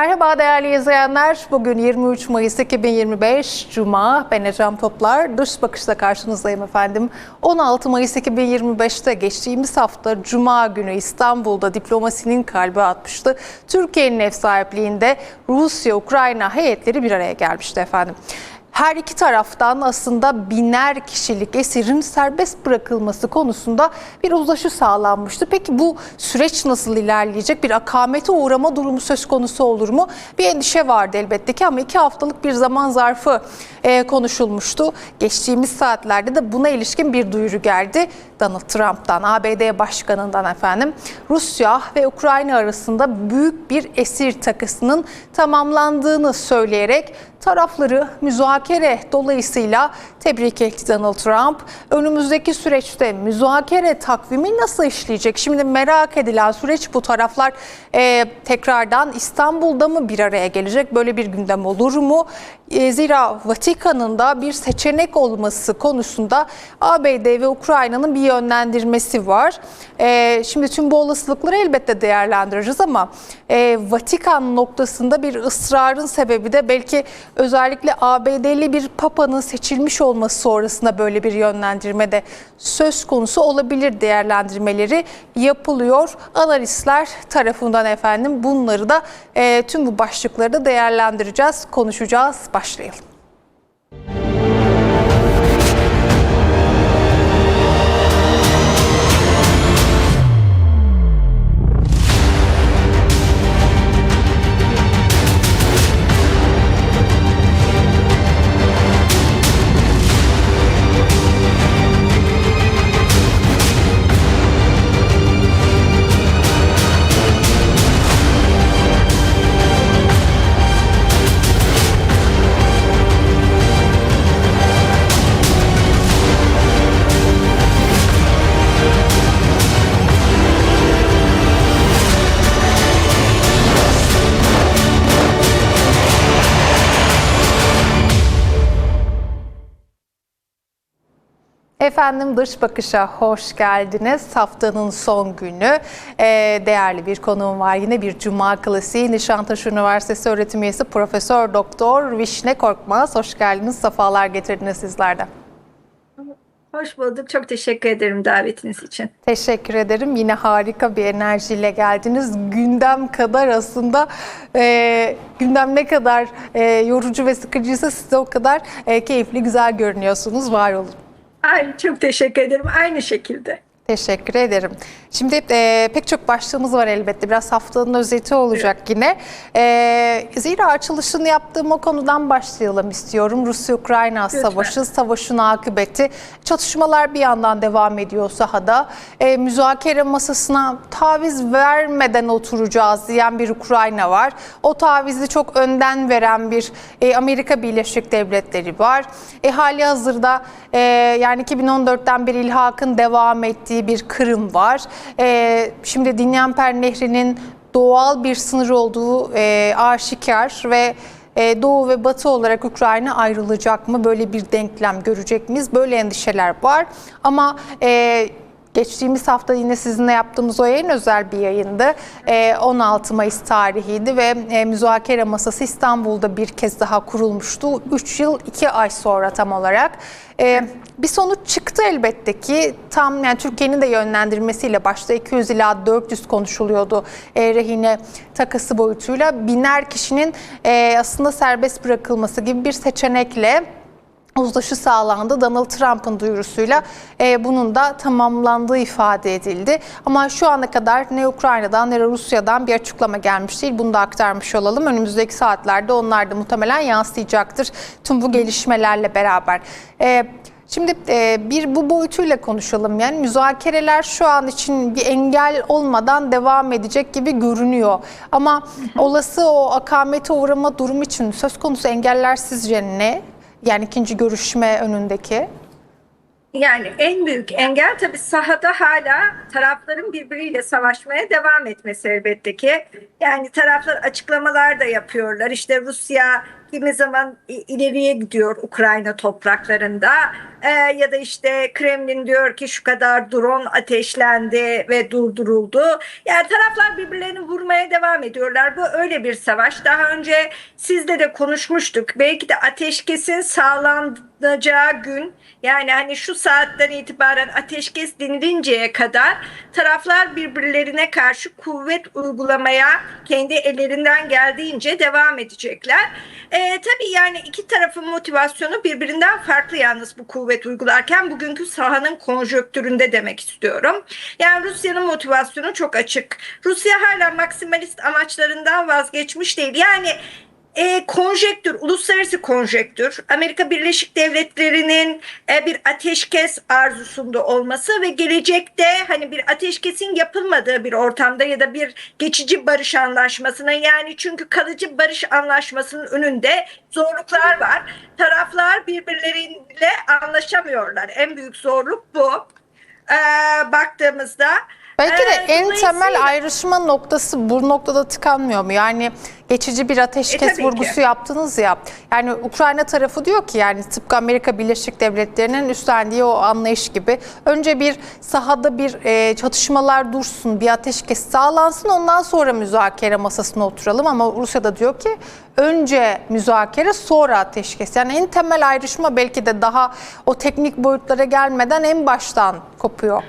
Merhaba değerli izleyenler. Bugün 23 Mayıs 2025 Cuma. Ben Ecem Toplar. Dış bakışla karşınızdayım efendim. 16 Mayıs 2025'te geçtiğimiz hafta Cuma günü İstanbul'da diplomasinin kalbi atmıştı. Türkiye'nin ev sahipliğinde Rusya-Ukrayna heyetleri bir araya gelmişti efendim. Her iki taraftan aslında biner kişilik esirin serbest bırakılması konusunda bir uzlaşı sağlanmıştı. Peki bu süreç nasıl ilerleyecek? Bir akamete uğrama durumu söz konusu olur mu? Bir endişe vardı elbette ki ama iki haftalık bir zaman zarfı e, konuşulmuştu. Geçtiğimiz saatlerde de buna ilişkin bir duyuru geldi. Donald Trump'tan, ABD Başkanı'ndan efendim. Rusya ve Ukrayna arasında büyük bir esir takısının tamamlandığını söyleyerek tarafları müzakere dolayısıyla tebrik etti Donald Trump. Önümüzdeki süreçte müzakere takvimi nasıl işleyecek? Şimdi merak edilen süreç bu taraflar e, tekrardan İstanbul'da mı bir araya gelecek? Böyle bir gündem olur mu? E, zira Vatikan'ın da bir seçenek olması konusunda ABD ve Ukrayna'nın bir yönlendirmesi var. E, şimdi tüm bu olasılıkları elbette değerlendireceğiz ama e, Vatikan noktasında bir ısrarın sebebi de belki özellikle ABD'li bir papanın seçilmiş olması sonrasında böyle bir yönlendirme de söz konusu olabilir değerlendirmeleri yapılıyor. Analistler tarafından efendim bunları da e, tüm bu başlıkları da değerlendireceğiz, konuşacağız. Başlayalım. Efendim dış bakışa hoş geldiniz. Haftanın son günü Ee, değerli bir konuğum var. Yine bir Cuma klasiği Nişantaşı Üniversitesi öğretim üyesi Profesör Doktor Vişne Korkmaz. Hoş geldiniz. Safalar getirdiniz sizlerden. Hoş bulduk. Çok teşekkür ederim davetiniz için. Teşekkür ederim. Yine harika bir enerjiyle geldiniz. Gündem kadar aslında e, gündem ne kadar e, yorucu ve sıkıcıysa siz de o kadar e, keyifli, güzel görünüyorsunuz. Var olun. Ay, çok teşekkür ederim. Aynı şekilde. Teşekkür ederim. Şimdi e, pek çok başlığımız var elbette. Biraz haftanın özeti olacak yine. E, zira açılışını yaptığım o konudan başlayalım istiyorum. Rusya-Ukrayna savaşı, savaşın akıbeti. Çatışmalar bir yandan devam ediyor sahada. E, müzakere masasına taviz vermeden oturacağız diyen bir Ukrayna var. O tavizi çok önden veren bir e, Amerika Birleşik Devletleri var. E, hali hazırda e, yani 2014'ten beri ilhakın devam ettiği bir Kırım var. E, şimdi Dinyanper Nehri'nin doğal bir sınır olduğu e, aşikar ve e, Doğu ve Batı olarak Ukrayna ayrılacak mı? Böyle bir denklem görecek miyiz? Böyle endişeler var. Ama e, Geçtiğimiz hafta yine sizinle yaptığımız o yayın özel bir yayındı. Ee, 16 Mayıs tarihiydi ve e, müzakere masası İstanbul'da bir kez daha kurulmuştu. 3 yıl 2 ay sonra tam olarak. Ee, bir sonuç çıktı elbette ki tam yani Türkiye'nin de yönlendirmesiyle başta 200 ila 400 konuşuluyordu e, rehine takası boyutuyla. Biner kişinin e, aslında serbest bırakılması gibi bir seçenekle uzlaşı sağlandı. Donald Trump'ın duyurusuyla e, bunun da tamamlandığı ifade edildi. Ama şu ana kadar ne Ukrayna'dan ne Rusya'dan bir açıklama gelmiş değil. Bunu da aktarmış olalım. Önümüzdeki saatlerde onlar da muhtemelen yansıyacaktır tüm bu gelişmelerle beraber. E, Şimdi e, bir bu boyutuyla konuşalım. Yani müzakereler şu an için bir engel olmadan devam edecek gibi görünüyor. Ama olası o akamete uğrama durum için söz konusu engeller sizce ne? Yani ikinci görüşme önündeki. Yani en büyük engel tabii sahada hala tarafların birbiriyle savaşmaya devam etmesi elbette ki. Yani taraflar açıklamalar da yapıyorlar. İşte Rusya kimi zaman ileriye gidiyor Ukrayna topraklarında Ee, ya da işte Kremlin diyor ki şu kadar drone ateşlendi ve durduruldu. Yani taraflar birbirlerini vurmaya devam ediyorlar. Bu öyle bir savaş. Daha önce sizle de konuşmuştuk. Belki de ateşkesin sağlanacağı gün yani hani şu saatten itibaren ateşkes denilinceye kadar taraflar birbirlerine karşı kuvvet uygulamaya kendi ellerinden geldiğince devam edecekler. Ee, tabii yani iki tarafın motivasyonu birbirinden farklı yalnız bu kuvvet uygularken bugünkü sahanın konjöktüründe demek istiyorum. Yani Rusya'nın motivasyonu çok açık. Rusya hala maksimalist amaçlarından vazgeçmiş değil. Yani e, konjektür, uluslararası konjektür, Amerika Birleşik Devletleri'nin e, bir ateşkes arzusunda olması ve gelecekte hani bir ateşkesin yapılmadığı bir ortamda ya da bir geçici barış anlaşmasına yani çünkü kalıcı barış anlaşmasının önünde zorluklar var. Taraflar birbirleriyle anlaşamıyorlar. En büyük zorluk bu. E, baktığımızda Belki de e, en dolayısıyla- temel ayrışma noktası bu noktada tıkanmıyor mu? Yani geçici bir ateşkes E, tabii vurgusu ki. yaptınız ya. Yani Ukrayna tarafı diyor ki yani tıpkı Amerika Birleşik Devletleri'nin üstlendiği o anlayış gibi önce bir sahada bir e, çatışmalar dursun, bir ateşkes sağlansın ondan sonra müzakere masasına oturalım ama Rusya da diyor ki önce müzakere sonra ateşkes. Yani en temel ayrışma belki de daha o teknik boyutlara gelmeden en baştan kopuyor.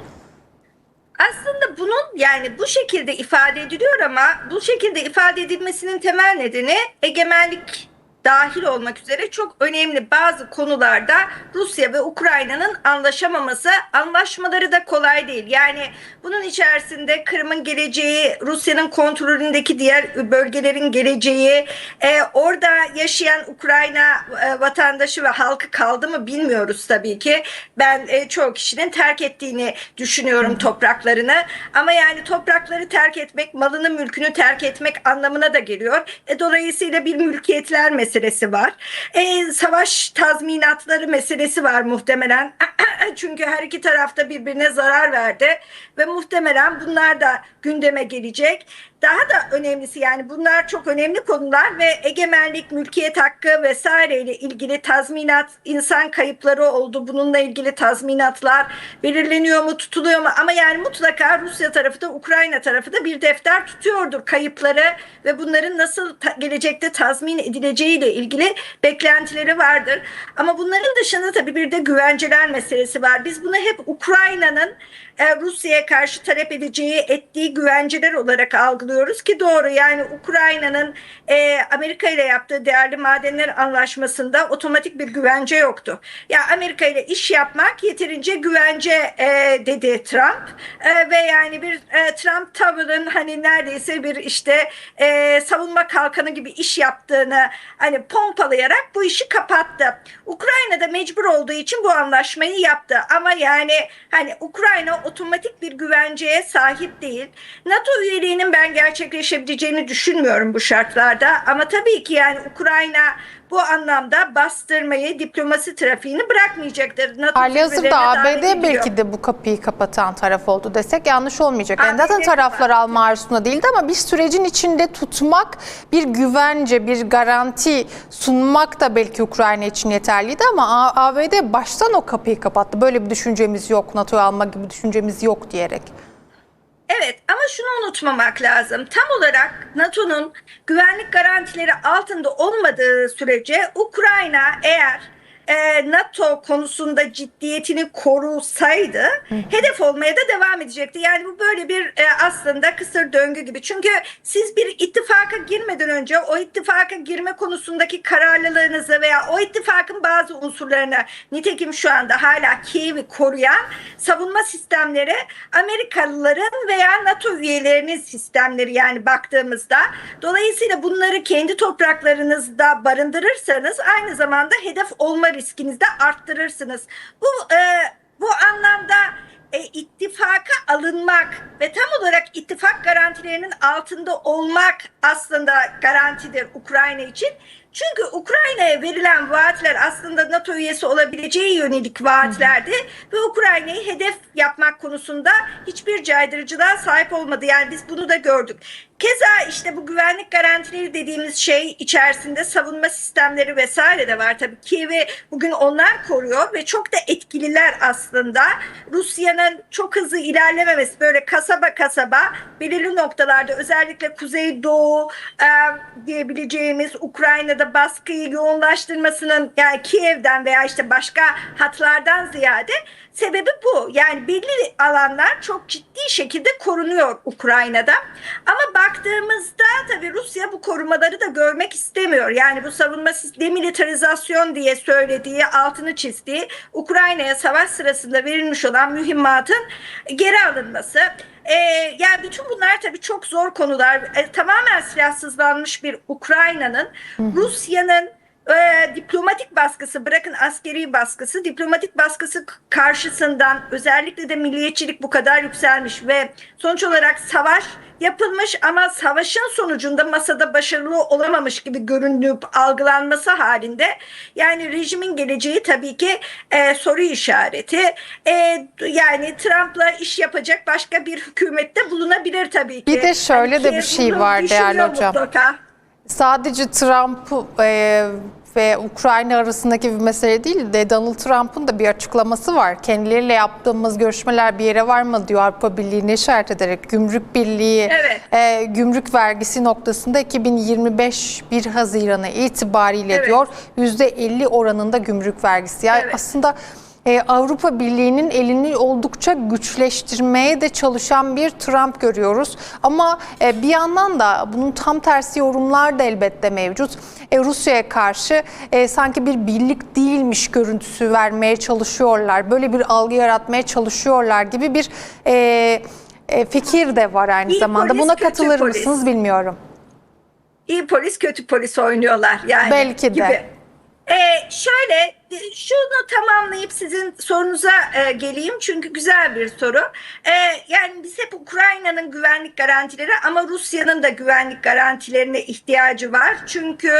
Aslında bunun yani bu şekilde ifade ediliyor ama bu şekilde ifade edilmesinin temel nedeni egemenlik dahil olmak üzere çok önemli bazı konularda Rusya ve Ukrayna'nın anlaşamaması, anlaşmaları da kolay değil. Yani bunun içerisinde Kırım'ın geleceği, Rusya'nın kontrolündeki diğer bölgelerin geleceği, e, orada yaşayan Ukrayna e, vatandaşı ve halkı kaldı mı bilmiyoruz tabii ki. Ben e, çoğu kişinin terk ettiğini düşünüyorum topraklarını. Ama yani toprakları terk etmek, malını mülkünü terk etmek anlamına da geliyor. E, dolayısıyla bir mülkiyetler meselesi var. E, savaş tazminatları meselesi var muhtemelen. Çünkü her iki tarafta birbirine zarar verdi ve muhtemelen bunlar da gündeme gelecek. Daha da önemlisi yani bunlar çok önemli konular ve egemenlik, mülkiyet hakkı vesaireyle ilgili tazminat, insan kayıpları oldu. Bununla ilgili tazminatlar belirleniyor mu, tutuluyor mu? Ama yani mutlaka Rusya tarafı da Ukrayna tarafı da bir defter tutuyordur kayıpları ve bunların nasıl ta- gelecekte tazmin edileceğiyle ilgili beklentileri vardır. Ama bunların dışında tabii bir de güvenceler meselesi var. Biz bunu hep Ukrayna'nın e, Rusya'ya karşı talep edeceği, ettiği güvenceler olarak algılıyoruz ki doğru. Yani Ukrayna'nın e, Amerika ile yaptığı değerli madenler anlaşmasında otomatik bir güvence yoktu. Ya Amerika ile iş yapmak yeterince güvence e, dedi Trump E, ve yani bir e, Trump tavırın hani neredeyse bir işte e, savunma kalkanı gibi iş yaptığını hani pompalayarak bu işi kapattı. Ukrayna da mecbur olduğu için bu anlaşmayı yaptı. Ama yani hani Ukrayna otomatik bir güvenceye sahip değil. NATO üyeliğinin ben gerçekleşebileceğini düşünmüyorum bu şartlarda. Ama tabii ki yani Ukrayna bu anlamda bastırmayı, diplomasi trafiğini bırakmayacaktır. NATO Hali hazırda zirvelerine davet ABD belki de bu kapıyı kapatan taraf oldu desek yanlış olmayacak. Yani zaten taraflar alma arzusunda değildi ama bir sürecin içinde tutmak, bir güvence, bir garanti sunmak da belki Ukrayna için yeterliydi ama ABD baştan o kapıyı kapattı. Böyle bir düşüncemiz yok, NATO'yu alma gibi düşüncemiz yok diyerek. Evet ama şunu unutmamak lazım. Tam olarak NATO'nun güvenlik garantileri altında olmadığı sürece Ukrayna eğer e, NATO konusunda ciddiyetini korusaydı hedef olmaya da devam edecekti. Yani bu böyle bir e, aslında kısır döngü gibi. Çünkü siz bir ittifaka girmeden önce o ittifaka girme konusundaki kararlılığınızı veya o ittifakın bazı unsurlarını nitekim şu anda hala Kiev'i koruyan savunma sistemleri Amerikalıların veya NATO üyelerinin sistemleri yani baktığımızda dolayısıyla bunları kendi topraklarınızda barındırırsanız aynı zamanda hedef olma riskinizi de arttırırsınız. Bu e, bu anlamda e, ittifaka alınmak ve tam olarak ittifak garantilerinin altında olmak aslında garantidir Ukrayna için. Çünkü Ukrayna'ya verilen vaatler aslında NATO üyesi olabileceği yönelik vaatlerdi ve Ukrayna'yı hedef yapmak konusunda hiçbir caydırıcılığa sahip olmadı. Yani biz bunu da gördük. Keza işte bu güvenlik garantileri dediğimiz şey içerisinde savunma sistemleri vesaire de var. Tabii Kiev'i bugün onlar koruyor ve çok da etkililer aslında. Rusya'nın çok hızlı ilerlememesi böyle kasaba kasaba belirli noktalarda özellikle E, diyebileceğimiz Ukrayna'da baskıyı yoğunlaştırmasının yani Kiev'den veya işte başka hatlardan ziyade sebebi bu. Yani belli alanlar çok ciddi şekilde korunuyor Ukrayna'da. Ama baktığımızda tabii Rusya bu korumaları da görmek istemiyor. Yani bu savunma demilitarizasyon diye söylediği, altını çizdiği Ukrayna'ya savaş sırasında verilmiş olan mühimmatın geri alınması. Ee, yani bütün bunlar tabii çok zor konular. Ee, tamamen silahsızlanmış bir Ukrayna'nın Rusya'nın e, diplomatik baskısı bırakın askeri baskısı diplomatik baskısı karşısından özellikle de milliyetçilik bu kadar yükselmiş ve sonuç olarak savaş yapılmış ama savaşın sonucunda masada başarılı olamamış gibi görünüp algılanması halinde yani rejimin geleceği tabii ki e, soru işareti E, yani Trump'la iş yapacak başka bir hükümette bulunabilir tabii ki. Bir de şöyle de bir şey var değerli düşünüyor hocam. mutlaka. Sadece Trump e, ve Ukrayna arasındaki bir mesele değil de Donald Trump'ın da bir açıklaması var. Kendileriyle yaptığımız görüşmeler bir yere var mı diyor Avrupa Birliği'ne işaret ederek. Gümrük Birliği Evet. e, gümrük vergisi noktasında 2025 1 Haziran'ı itibariyle Evet. diyor %50 oranında gümrük vergisi. Yani Evet. aslında e, Avrupa Birliği'nin elini oldukça güçleştirmeye de çalışan bir Trump görüyoruz. Ama e, bir yandan da bunun tam tersi yorumlar da elbette mevcut. E, Rusya'ya karşı e, sanki bir birlik değilmiş görüntüsü vermeye çalışıyorlar. Böyle bir algı yaratmaya çalışıyorlar gibi bir e, e, fikir de var aynı İyi zamanda. polis, Buna katılır polis. mısınız bilmiyorum. iyi polis kötü polis oynuyorlar yani. Belki de. Gibi. Ee, şöyle e, şunu tamamlayıp sizin sorunuza e, geleyim çünkü güzel bir soru. Ee, yani biz hep Ukrayna'nın güvenlik garantileri ama Rusya'nın da güvenlik garantilerine ihtiyacı var. Çünkü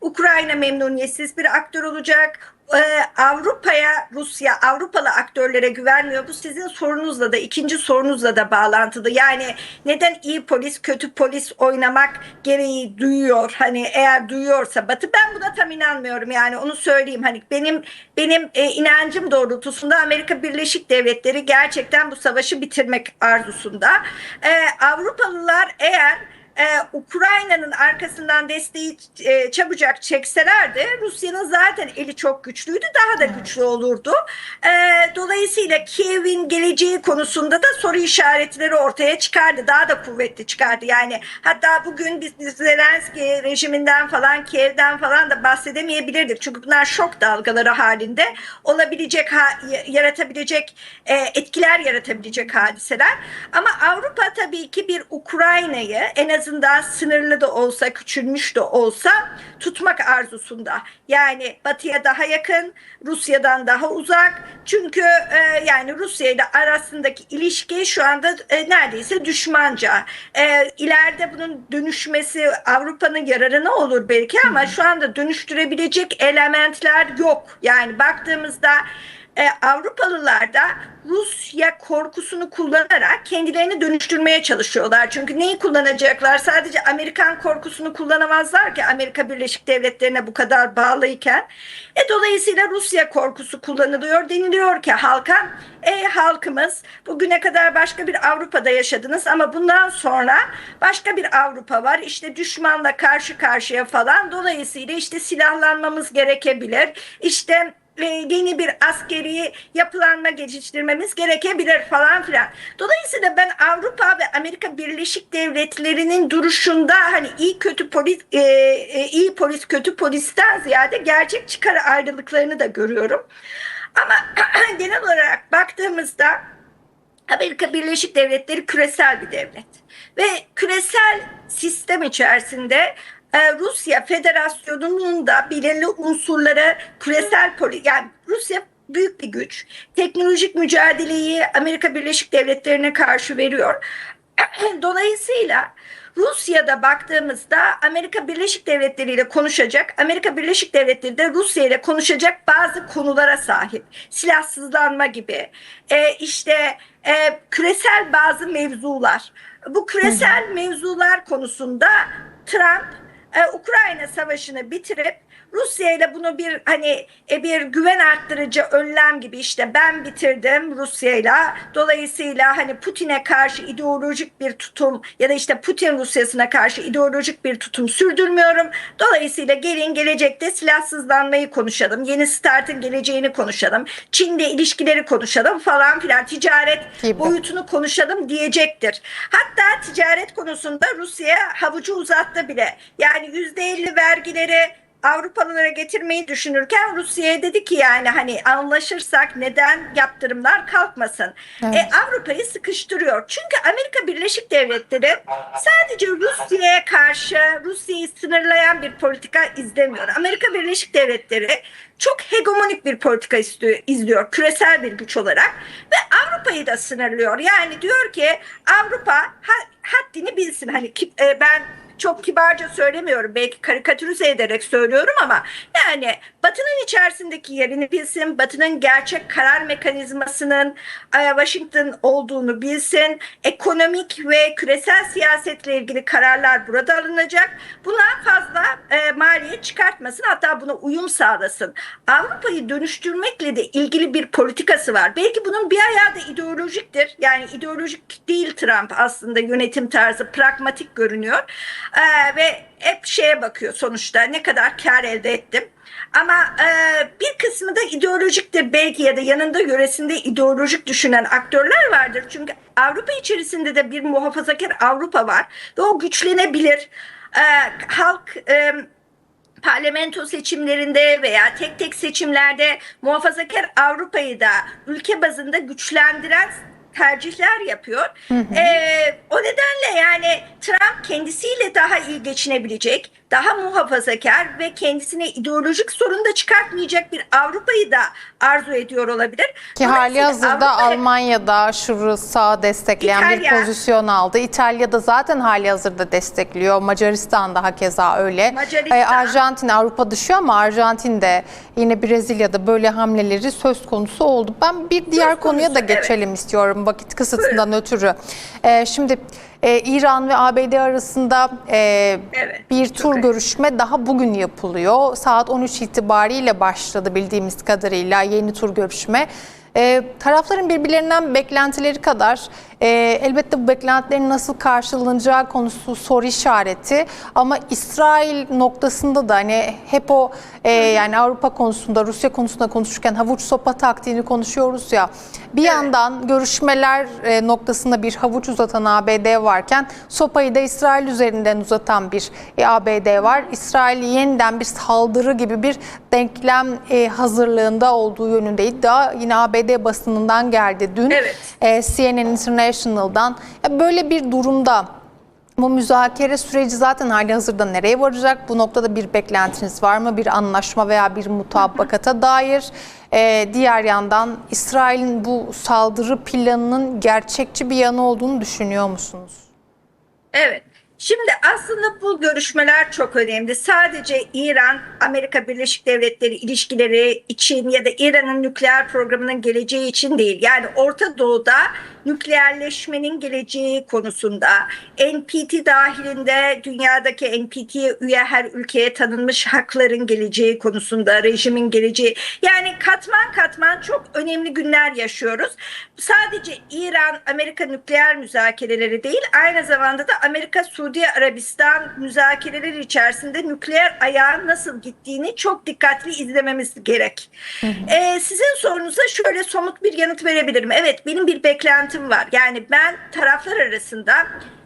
Ukrayna memnuniyetsiz bir aktör olacak. Ee, Avrupa'ya Rusya Avrupalı aktörlere güvenmiyor. Bu sizin sorunuzla da ikinci sorunuzla da bağlantılı. Yani neden iyi polis kötü polis oynamak gereği duyuyor? Hani eğer duyuyorsa Batı ben buna tam inanmıyorum. Yani onu söyleyeyim. Hani benim benim e, inancım doğrultusunda Amerika Birleşik Devletleri gerçekten bu savaşı bitirmek arzusunda. Ee, Avrupalılar eğer e, Ukrayna'nın arkasından desteği e, çabucak çekselerdi Rusya'nın zaten eli çok güçlüydü daha da güçlü olurdu. E, dolayısıyla Kiev'in geleceği konusunda da soru işaretleri ortaya çıkardı. Daha da kuvvetli çıkardı. Yani hatta bugün biz, Zelenski rejiminden falan Kiev'den falan da bahsedemeyebilirdik. Çünkü bunlar şok dalgaları halinde olabilecek yaratabilecek e, etkiler yaratabilecek hadiseler. Ama Avrupa tabii ki bir Ukrayna'yı en azından sınırlı da olsa küçülmüş de olsa tutmak arzusunda. Yani batıya daha yakın, Rusya'dan daha uzak. Çünkü e, yani Rusya ile arasındaki ilişki şu anda e, neredeyse düşmanca. E, ileride bunun dönüşmesi Avrupa'nın yararına olur belki ama şu anda dönüştürebilecek elementler yok. Yani baktığımızda e, Avrupalılar da Rusya korkusunu kullanarak kendilerini dönüştürmeye çalışıyorlar. Çünkü neyi kullanacaklar? Sadece Amerikan korkusunu kullanamazlar ki Amerika Birleşik Devletleri'ne bu kadar bağlıyken. E, dolayısıyla Rusya korkusu kullanılıyor. Deniliyor ki halka, ey halkımız bugüne kadar başka bir Avrupa'da yaşadınız ama bundan sonra başka bir Avrupa var. İşte düşmanla karşı karşıya falan. Dolayısıyla işte silahlanmamız gerekebilir. İşte e, yeni bir askeri yapılanma geliştirmemiz gerekebilir falan filan. Dolayısıyla ben Avrupa ve Amerika Birleşik Devletleri'nin duruşunda hani iyi kötü polis e, e, iyi polis kötü polisten ziyade gerçek çıkar ayrılıklarını da görüyorum. Ama genel olarak baktığımızda Amerika Birleşik Devletleri küresel bir devlet ve küresel sistem içerisinde Rusya Federasyonu'nun da belirli unsurlara küresel poli yani Rusya büyük bir güç. Teknolojik mücadeleyi Amerika Birleşik Devletleri'ne karşı veriyor. Dolayısıyla Rusya'da baktığımızda Amerika Birleşik Devletleri ile konuşacak, Amerika Birleşik Devletleri de Rusya ile konuşacak bazı konulara sahip. Silahsızlanma gibi, e, işte e, küresel bazı mevzular. Bu küresel mevzular konusunda Trump Ukrayna savaşını bitirip Rusya ile bunu bir hani e, bir güven arttırıcı önlem gibi işte ben bitirdim Rusya'yla dolayısıyla hani Putin'e karşı ideolojik bir tutum ya da işte Putin Rusya'sına karşı ideolojik bir tutum sürdürmüyorum. Dolayısıyla gelin gelecekte silahsızlanmayı konuşalım. Yeni START'ın geleceğini konuşalım. Çin'le ilişkileri konuşalım falan filan. Ticaret Gibi. boyutunu konuşalım diyecektir. Hatta ticaret konusunda Rusya'ya havucu uzattı bile. Yani %50 vergileri Avrupalılara getirmeyi düşünürken Rusya'ya dedi ki yani hani anlaşırsak neden yaptırımlar kalkmasın. Evet. E, Avrupa'yı sıkıştırıyor. Çünkü Amerika Birleşik Devletleri sadece Rusya'ya karşı Rusya'yı sınırlayan bir politika izlemiyor. Amerika Birleşik Devletleri çok hegemonik bir politika istiyor, izliyor küresel bir güç olarak ve Avrupa'yı da sınırlıyor. Yani diyor ki Avrupa ha- haddini bilsin. Hani e, ben çok kibarca söylemiyorum. Belki karikatürize ederek söylüyorum ama yani Batı'nın içerisindeki yerini bilsin. Batı'nın gerçek karar mekanizmasının e, Washington olduğunu bilsin. Ekonomik ve küresel siyasetle ilgili kararlar burada alınacak. Buna fazla e, maliyet çıkartmasın. Hatta buna uyum sağlasın. Avrupa'yı dönüştürmekle de ilgili bir politikası var. Belki bunun bir ayağı da ideolojiktir. Yani ideolojik değil Trump aslında yönetim tarzı pragmatik görünüyor. Ee, ve hep şeye bakıyor sonuçta ne kadar kar elde ettim. Ama e, bir kısmı da ideolojiktir belki ya da yanında yöresinde ideolojik düşünen aktörler vardır. Çünkü Avrupa içerisinde de bir muhafazakar Avrupa var ve o güçlenebilir. Ee, halk e, parlamento seçimlerinde veya tek tek seçimlerde muhafazakar Avrupa'yı da ülke bazında güçlendiren tercihler yapıyor. Ee, o nedenle yani Trump kendisiyle daha iyi geçinebilecek, daha muhafazakar ve kendisine ideolojik sorun da çıkartmayacak bir Avrupa'yı da arzu ediyor olabilir. Ki hali hazırda Avrupa- Almanya'da aşırı sağ destekleyen bir İtalya. pozisyon aldı. İtalya'da zaten hali hazırda destekliyor. Macaristan'da hakeza öyle. Macaristan. Ee, Arjantin Avrupa düşüyor ama Arjantin de yine Brezilya'da böyle hamleleri söz konusu oldu. Ben bir diğer Söz konuya da konusu, evet. geçelim istiyorum vakit kısıtından ötürü. Ee, şimdi e, İran ve ABD arasında e, Evet, bir tur önemli. görüşme daha bugün yapılıyor. Saat 13 itibariyle başladı bildiğimiz kadarıyla yeni tur görüşme. Ee, tarafların birbirlerinden beklentileri kadar e, elbette bu beklentilerin nasıl karşılanacağı konusu soru işareti. Ama İsrail noktasında da hani hep o e, yani Avrupa konusunda Rusya konusunda konuşurken havuç sopa taktiğini konuşuyoruz ya. Bir yandan görüşmeler e, noktasında bir havuç uzatan ABD varken sopayı da İsrail üzerinden uzatan bir e, ABD var. İsrail yeniden bir saldırı gibi bir denklem e, hazırlığında olduğu yönünde iddia yine ABD basınından geldi dün. Evet. E, CNN International'dan. Ya böyle bir durumda bu müzakere süreci zaten hali hazırda nereye varacak? Bu noktada bir beklentiniz var mı? Bir anlaşma veya bir mutabakata dair. Ee, diğer yandan İsrail'in bu saldırı planının gerçekçi bir yanı olduğunu düşünüyor musunuz? Evet. Şimdi aslında bu görüşmeler çok önemli. Sadece İran, Amerika Birleşik Devletleri ilişkileri için ya da İran'ın nükleer programının geleceği için değil. Yani Orta Doğu'da nükleerleşmenin geleceği konusunda NPT dahilinde dünyadaki NPT'ye üye her ülkeye tanınmış hakların geleceği konusunda rejimin geleceği yani katman katman çok önemli günler yaşıyoruz. Sadece İran Amerika nükleer müzakereleri değil aynı zamanda da Amerika Suudi Arabistan müzakereleri içerisinde nükleer ayağın nasıl gittiğini çok dikkatli izlememiz gerek. Ee, sizin sorunuza şöyle somut bir yanıt verebilirim. Evet benim bir beklentim var. Yani ben taraflar arasında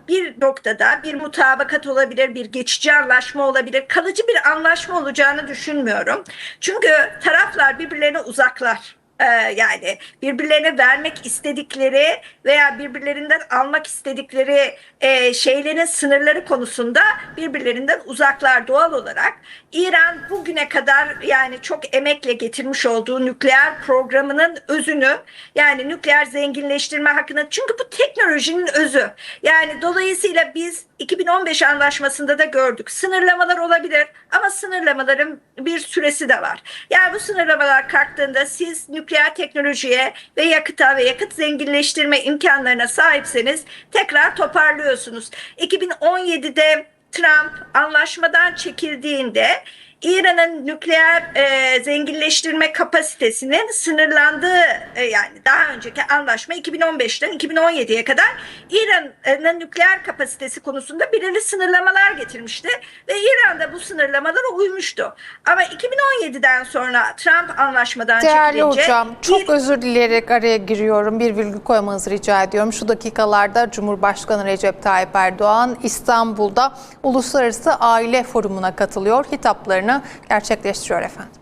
bir noktada bir mutabakat olabilir, bir geçici anlaşma olabilir, kalıcı bir anlaşma olacağını düşünmüyorum. Çünkü taraflar birbirlerine uzaklar. E, yani birbirlerine vermek istedikleri veya birbirlerinden almak istedikleri e, şeylerin sınırları konusunda birbirlerinden uzaklar doğal olarak. İran bugüne kadar yani çok emekle getirmiş olduğu nükleer programının özünü yani nükleer zenginleştirme hakkında çünkü bu teknolojinin özü. Yani dolayısıyla biz 2015 anlaşmasında da gördük. Sınırlamalar olabilir ama sınırlamaların bir süresi de var. Yani bu sınırlamalar kalktığında siz nükleer teknolojiye ve yakıta ve yakıt zenginleştirme imkanlarına sahipseniz tekrar toparlıyorsunuz. 2017'de Trump anlaşmadan çekildiğinde İran'ın nükleer e, zenginleştirme kapasitesinin sınırlandığı e, yani daha önceki anlaşma 2015'ten 2017'ye kadar İran'ın nükleer kapasitesi konusunda belirli sınırlamalar getirmişti ve İran da bu sınırlamalara uymuştu. Ama 2017'den sonra Trump anlaşmadan Değerli çekilince hocam çok bir- özür dileyerek araya giriyorum. Bir virgül koymanızı rica ediyorum. Şu dakikalarda Cumhurbaşkanı Recep Tayyip Erdoğan İstanbul'da Uluslararası Aile Forumu'na katılıyor. Hitaplarını gerçekleştiriyor efendim.